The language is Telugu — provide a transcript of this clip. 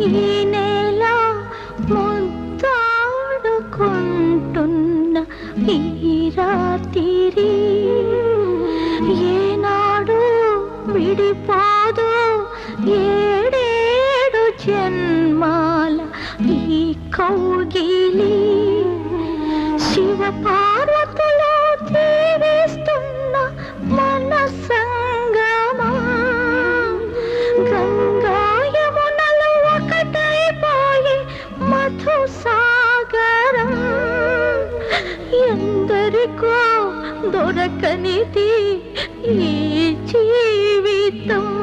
ఈ నెల ముద్దాడుకుంటున్న ఈ రాత్రి ఏనాడు విడిపోదు ఏడేడు జన్మాల ఈ కౌగిలి. శివ పార్వతులు దీవిస్తున్న మన సాగరం ఎందరికో దొరకనిది ఈ జీవితం.